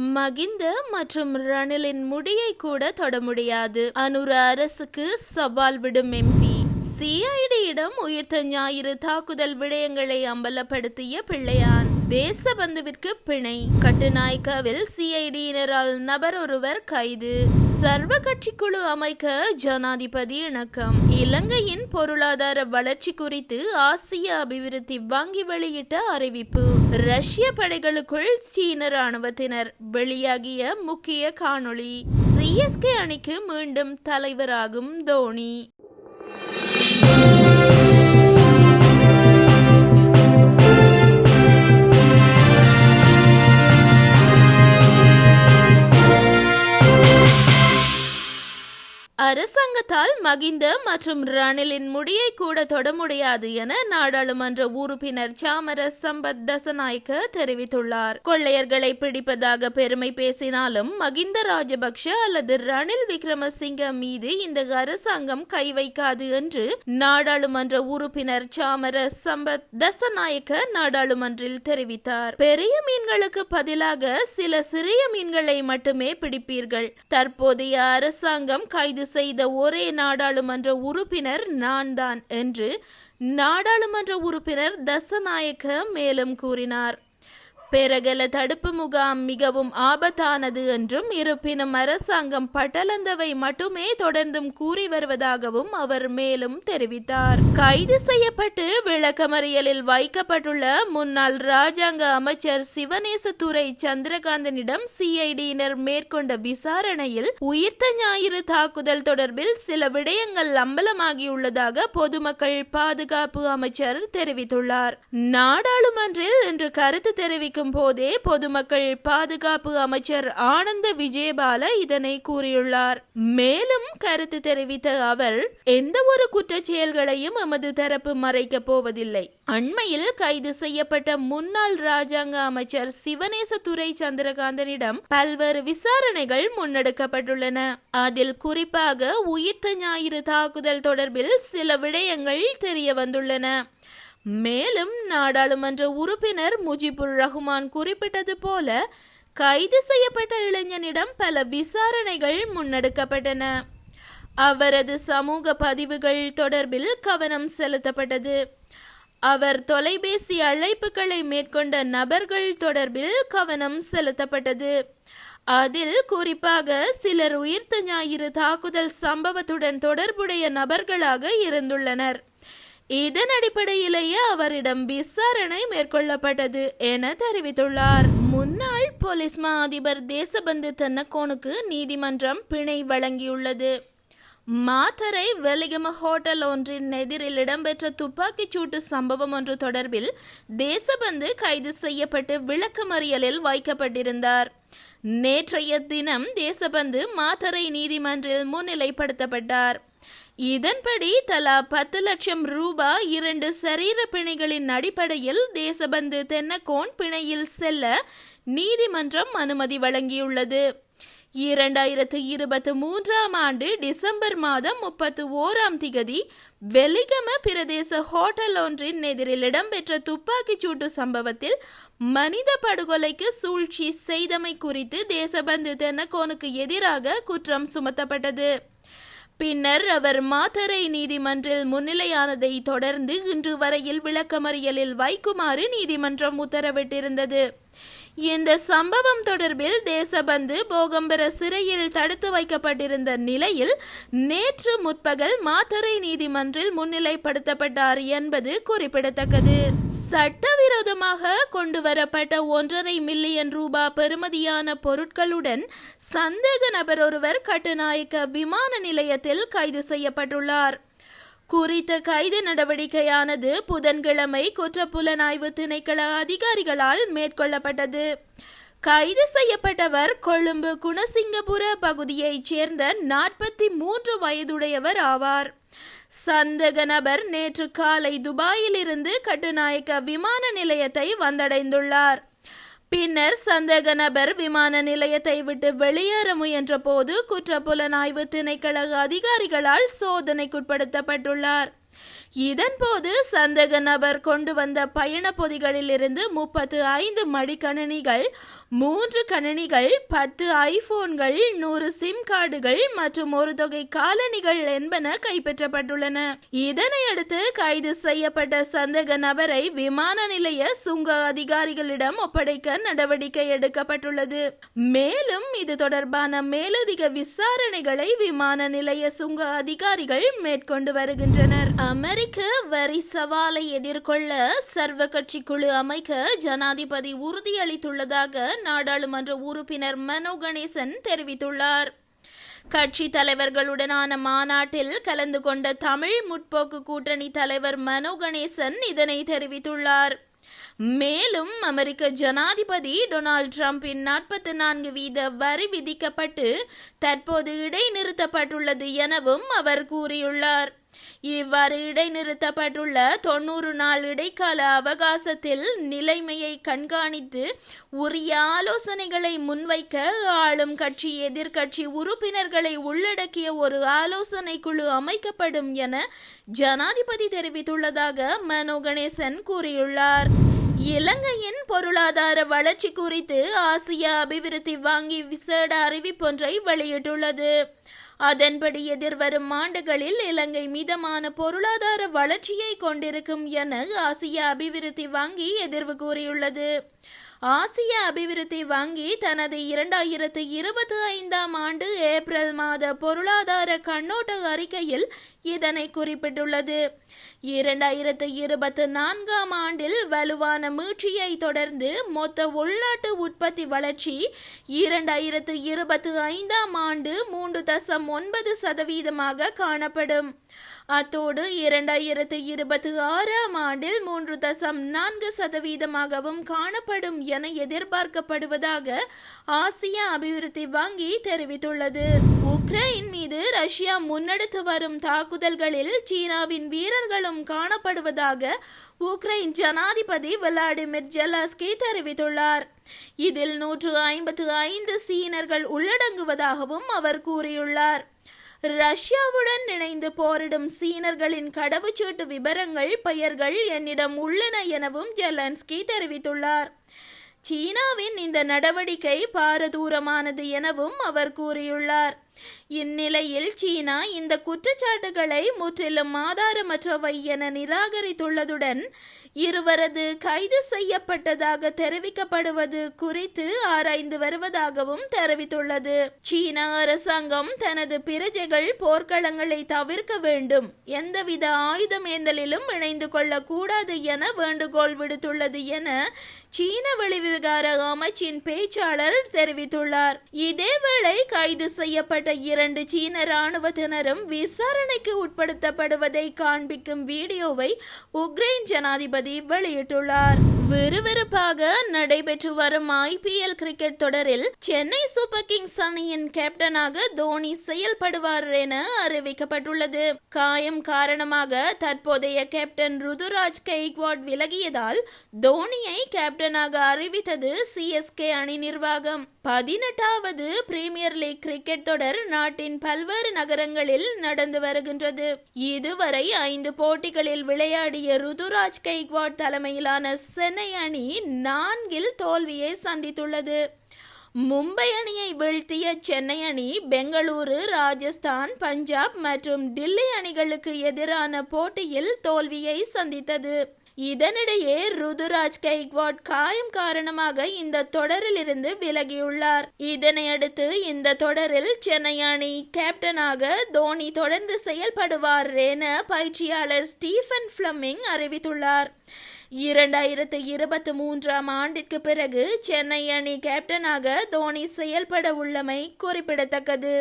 மகிந்த மற்றும் ரணிலின் முடியை கூட தொட முடியாது. அனுர அரசுக்கு சவால் விடும் எம்பி சிஐடியிடம் உயிர்த்த ஞாயிறு தாக்குதல் விடயங்களை அம்பலப்படுத்திய பிள்ளையான். தேசபந்துவிற்கு பிணை. கட்டுநாயக்காவில் சிஐடியினரால் நபர் ஒருவர் கைது. சர்வ கட்சி குழு அமைக்க ஜனாதிபதி இணக்கம். இலங்கையின் பொருளாதார வளர்ச்சி குறித்து ஆசிய அபிவிருத்தி வங்கி வெளியிட்ட அறிவிப்பு. ரஷ்ய படைகளுக்குள் சீன ராணுவத்தினர் வெளியாகிய முக்கிய காணொளி. சிஎஸ்கே அணிக்கு மீண்டும் தலைவராகும் தோனி. அரசாங்கத்தால் மகிந்த மற்றும் ரணிலின் முடியை கூட தொட முடியாது என நாடாளுமன்ற உறுப்பினர் சாமர சம்பத் தசநாயக்க தெரிவித்துள்ளார். கொள்ளையர்களை பிடிப்பதாக பெருமை பேசினாலும் மகிந்த ராஜபக்ஷ அல்லது ரணில் விக்ரமசிங்க மீது இந்த அரசாங்கம் கை வைக்காது என்று நாடாளுமன்ற உறுப்பினர் சாமர சம்பத் தசநாயக்க நாடாளுமன்றில் தெரிவித்தார். பெரிய மீன்களுக்கு பதிலாக சில சிறிய மீன்களை மட்டுமே பிடிப்பீர்கள். தற்போதைய அரசாங்கம் கைது செய்த ஒரே நாடாளுமன்ற உறுப்பினர் நான் தான் என்று நாடாளுமன்ற உறுப்பினர் தசநாயக்க மேலும் கூறினார். பெரகல தடுப்பு முகாம் மிகவும் ஆபத்தானது என்றும் இருப்பினும் அரசாங்கம் பட்டலந்தவை மட்டுமே தொடர்ந்தும் கூறி வருவதாகவும் அவர் மேலும் தெரிவித்தார். கைது செய்யப்பட்டு விளக்கமறியலில் வைக்கப்பட்டுள்ள முன்னாள் ராஜாங்க அமைச்சர் சிவநேசத்துறை சந்திரகாந்தனிடம் சிஐடியினர் மேற்கொண்ட விசாரணையில் உயிர்த்த ஞாயிறு தாக்குதல் தொடர்பில் சில விடயங்கள் அம்பலமாகியுள்ளதாக பொதுமக்கள் பாதுகாப்பு அமைச்சர் தெரிவித்துள்ளார். நாடாளுமன்றில் இன்று கருத்து தெரிவிக்க தெரிவிக்கும் போதே பொதுமக்கள் பாதுகாப்பு அமைச்சர் ஆனந்த விஜயபால இதனை கூறியுள்ளார். மேலும் கருத்து தெரிவித்த அவர் எந்த ஒரு குற்ற செயல்களையும் எமது தரப்பு மறைக்க போவதில்லை. அண்மையில் கைது செய்யப்பட்ட முன்னாள் ராஜாங்க அமைச்சர் சிவநேசத்துறை சந்திரகாந்தனிடம் பல்வேறு விசாரணைகள் முன்னெடுக்கப்பட்டுள்ளன. அதில் குறிப்பாக உயிர்த்த ஞாயிறு தாக்குதல் தொடர்பில் சில விடயங்கள் தெரிய வந்துள்ளன மேலும் நாடாளுமன்ற உறுப்பினர் முஜிபுர் ரஹ்மான் குறிப்பிட்டது போல கைது செய்யப்பட்ட இளைஞனிடம் பல விசாரணைகள் முன்னெடுக்கப்பட்டன. அவரது சமூக பதிவுகள் தொடர்பில் கவனம் செலுத்தப்பட்டது. அவர் தொலைபேசி அழைப்புகளை மேற்கொண்ட நபர்கள் தொடர்பில் கவனம் செலுத்தப்பட்டது. அதில் குறிப்பாக சிலர் உயிர்த்த ஞாயிறு தாக்குதல் சம்பவத்துடன் தொடர்புடைய நபர்களாக இருந்துள்ளனர். இதன் அடிப்படையிலேயே அவரிடம் விசாரணை மேற்கொள்ளப்பட்டது என தெரிவித்துள்ளார். முன்னாள் போலீஸ் மா அதிபர் தேசபந்து தென்னக்கோனுக்கு நீதிமன்றம் பிணை வழங்கியுள்ளது. மாத்தரை வெலிகம ஹோட்டல் ஒன்றின் எதிரில் இடம்பெற்ற துப்பாக்கிச் சூட்டு சம்பவம் ஒன்று தொடர்பில் தேசபந்து கைது செய்யப்பட்டு விளக்கமறியலில் வைக்கப்பட்டிருந்தார். நேற்றைய தினம் தேசபந்து மாத்தரை நீதிமன்றில் முன்னிலைப்படுத்தப்பட்டார். இதன்படி தலா பத்து லட்சம் ரூபாய் இரண்டு சரீர பிணைகளின் அடிப்படையில் தேசபந்து தென்னக்கோன் பிணையில் செல்ல நீதிமன்றம் அனுமதி வழங்கியுள்ளது. இரண்டாயிரத்து இருபத்தி மூன்றாம் ஆண்டு டிசம்பர் மாதம் முப்பத்து ஓராம் திகதி வெலிகம பிரதேச ஹோட்டல் ஒன்றின் எதிரில் இடம்பெற்ற துப்பாக்கிச் சூட்டு சம்பவத்தில் மனித படுகொலைக்கு சூழ்ச்சி செய்தமை குறித்து தேசபந்து தென்னக்கோனுக்கு எதிராக குற்றம் சுமத்தப்பட்டது. பின்னர் அவர் மாத்தரை நீதிமன்றில் முன்னிலையானதை தொடர்ந்து இன்று வரையில் விளக்கமறியலில் வைக்குமாறு நீதிமன்றம் உத்தரவிட்டிருந்தது. இந்த சம்பவம் தொடர்பில் தேசபந்து போகம்பர சிறையில் தடுத்து வைக்கப்பட்டிருந்த நிலையில் நேற்று முற்பகல் மாத்தறை நீதிமன்றில் முன்னிலைப்படுத்தப்பட்டார் என்பது குறிப்பிடத்தக்கது. சட்டவிரோதமாக கொண்டு வரப்பட்ட ஒன்றரை மில்லியன் ரூபாய் பெறுமதியான பொருட்களுடன் சந்தேக நபர் ஒருவர் கட்டுநாயக்க விமான நிலையத்தில் கைது செய்யப்பட்டுள்ளார். குறித்த கைது நடவடிக்கையானது புதன்கிழமை குற்றப்புலனாய்வு திணைக்கள அதிகாரிகளால் மேற்கொள்ளப்பட்டது. கைது செய்யப்பட்டவர் கொழும்பு குணசிங்கபுர பகுதியைச் சேர்ந்த நாற்பத்தி மூன்று வயதுடையவர் ஆவார். சந்தக நபர் நேற்று காலை துபாயிலிருந்து கட்டுநாயக்க விமான நிலையத்தை வந்தடைந்துள்ளார். பின்னர் சந்தேக நபர் விமான நிலையத்தை விட்டு வெளியேற முயன்ற போது குற்றப்புலனாய்வு திணைக்கள அதிகாரிகளால் சோதனைக்குட்படுத்தப்பட்டுள்ளார். இதன்போது சந்தேக நபர் கொண்டு வந்த பயண பொதிகளிலிருந்து முப்பத்து ஐந்து மடிக்கணினிகள் மூன்று கணினிகள் பத்து ஐபோன்கள் நூறு சிம் கார்டுகள் மற்றும் ஒரு தொகை காலணிகள் என்பன கைப்பற்றப்பட்டுள்ளன. இதனையடுத்து கைது செய்யப்பட்ட சந்தேக நபரை விமான நிலைய சுங்க அதிகாரிகளிடம் ஒப்படைக்க நடவடிக்கை எடுக்கப்பட்டுள்ளது. மேலும் இது தொடர்பான மேலதிக விசாரணைகளை விமான நிலைய சுங்க அதிகாரிகள் மேற்கொண்டு வருகின்றனர். அமெரிக்க அமெரிக்க வரி சவாலை எதிர்கொள்ள சர்வ கட்சி குழு அமைக்க ஜனாதிபதி உறுதியளித்துள்ளதாக நாடாளுமன்ற உறுப்பினர் மனோ கணேசன் தெரிவித்துள்ளார். கட்சி தலைவர்களுடனான மாநாட்டில் கலந்து கொண்ட தமிழ் முற்போக்கு கூட்டணி தலைவர் மனோ கணேசன் இதனை தெரிவித்துள்ளார். மேலும் அமெரிக்க ஜனாதிபதி டொனால்ட் டிரம்பின் நாற்பத்தி நான்கு வீத வரி விதிக்கப்பட்டு தற்போது இடைநிறுத்தப்பட்டுள்ளது எனவும் அவர் கூறியுள்ளார். இவ்வாறு இடைநிறுத்தப்பட்டுள்ள தொன்னூறு நாள் இடைக்கால அவகாசத்தில் நிலைமையை கண்காணித்து உரிய ஆலோசனைகளை முன்வைக்க ஆளும் கட்சி எதிர்கட்சி உறுப்பினர்களை உள்ளடக்கிய ஒரு ஆலோசனை குழு அமைக்கப்படும் என ஜனாதிபதி தெரிவித்துள்ளதாக மனோ கணேசன் கூறியுள்ளார். இலங்கையின் பொருளாதார வளர்ச்சி குறித்து ஆசிய அபிவிருத்தி வாங்கி விசேட அறிவிப்பொன்றை வெளியிட்டுள்ளது. அதன்படி எதிர்வரும் ஆண்டுகளில் இலங்கை மிதமான பொருளாதார வளர்ச்சியை கொண்டிருக்கும் என ஆசிய அபிவிருத்தி வங்கி எதிர்வு கூறியுள்ளது. ஆசிய அபிவிருத்தி வங்கி தனது இரண்டாயிரத்து இருபத்தி ஐந்தாம் ஆண்டு ஏப்ரல் மாத பொருளாதார கண்ணோட்ட அறிக்கையில் இதனை குறிப்பிட்டுள்ளது. இரண்டாயிரத்து இருபத்தி நான்காம் ஆண்டில் வலுவான மீட்சியை தொடர்ந்து மொத்த உள்நாட்டு உற்பத்தி வளர்ச்சி இரண்டாயிரத்து இருபத்தி ஐந்தாம் ஆண்டு மூன்று தசம் ஒன்பது சதவீதமாக காணப்படும். அத்தோடு இரண்டாயிரத்து இருபத்தி ஆறாம் ஆண்டில் மூன்று தசம் நான்கு சதவீதமாகவும் காணப்படும் என எதிர்பார்க்கப்படுவதாக ஆசிய அபிவிருத்தி வங்கி தெரிவித்துள்ளது. உக்ரைன் மீது ரஷ்யா முன்னெடுத்து வரும் தாக்குதல்களில் சீனாவின் வீரர்களும் காணப்படுவதாக உக்ரைன் ஜனாதிபதி விளாடிமிர் ஜெலாஸ்கி தெரிவித்துள்ளார். இதில் நூற்று ஐம்பத்து ஐந்து சீனர்கள் உள்ளடங்குவதாகவும் அவர் கூறியுள்ளார். ரஷ்யாவுடன் இணைந்து போரிடும் சீனர்களின் கடவுச்சீட்டு விபரங்கள் பெயர்கள் என்னிடம் உள்ளன எனவும் ஜெலன்ஸ்கி தெரிவித்துள்ளார். சீனாவின் இந்த நடவடிக்கை பாரதூரமானது எனவும் அவர் கூறியுள்ளார். இந்நிலையில் சீனா இந்த குற்றச்சாட்டுகளை முற்றிலும் ஆதாரமற்றவை என நிராகரித்துள்ளதுடன் இருவரது கைது செய்யப்பட்டதாக தெரிவிக்கப்படுவது குறித்து ஆராய்ந்து வருவதாகவும் தெரிவித்துள்ளது. சீன அரசாங்கம் தனது பிரஜைகள் போர்க்களங்களை தவிர்க்க வேண்டும். எந்தவித ஆயுதமேந்தலிலும் இணைந்து கொள்ளக்கூடாது என வேண்டுகோள் விடுத்துள்ளது என சீன வெளிவிவகார அமைச்சின் பேச்சாளர் தெரிவித்துள்ளார். இதேவேளை கைது செய்யப்பட்ட இரண்டு சீன ராணுவத்தினரும் விசாரணைக்கு உட்படுத்தப்படுவதை காண்பிக்கும் வீடியோவை உக்ரைன் ஜனாதிபதி வெளியிட்டுள்ளார். விறுவிறுப்பாக நடைபெற்று வரும் ஐபிஎல் கிரிக்கெட் தொடரில் சென்னை சூப்பர் கிங்ஸ் அணியின் கேப்டனாக தோனி செயல்படுவார் என அறிவிக்கப்பட்டுள்ளது. காயம் காரணமாக தற்போதைய கேப்டன் ருதுராஜ் கெய்க்வாட் விலகியதால் தோனியை கேப்டனாக அறிவித்தது சிஎஸ்கே அணி நிர்வாகம். பதினெட்டாவது பிரீமியர் லீக் கிரிக்கெட் தொடர் தொடர் நாட்டின் பல்வேறு நகரங்களில் நடந்து வருகின்றது. இதுவரை ஐந்து போட்டிகளில் விளையாடிய ருதுராஜ் கெய்க்வாட் தலைமையிலான சென்னை அணி நான்கில் தோல்வியை சந்தித்துள்ளது. மும்பை அணியை வீழ்த்திய சென்னை அணி பெங்களூரு ராஜஸ்தான் பஞ்சாப் மற்றும் டில்லி அணிகளுக்கு எதிரான போட்டியில் தோல்வியை சந்தித்தது. இதனிடையே ருதுராஜ் கெய்க்வாட் காயம் காரணமாக இந்த தொடரிலிருந்து விலகியுள்ளார். இதனையடுத்து இந்த தொடரில் சென்னை அணி கேப்டனாக தோனி தொடர்ந்து செயல்படுவார் என பயிற்சியாளர் ஸ்டீஃபன் பிளமிங் அறிவித்துள்ளார். இரண்டாயிரத்து இருபத்தி மூன்றாம் ஆண்டிற்கு பிறகு சென்னை அணி கேப்டனாக தோனி செயல்பட உள்ளமை குறிப்பிடத்தக்கது.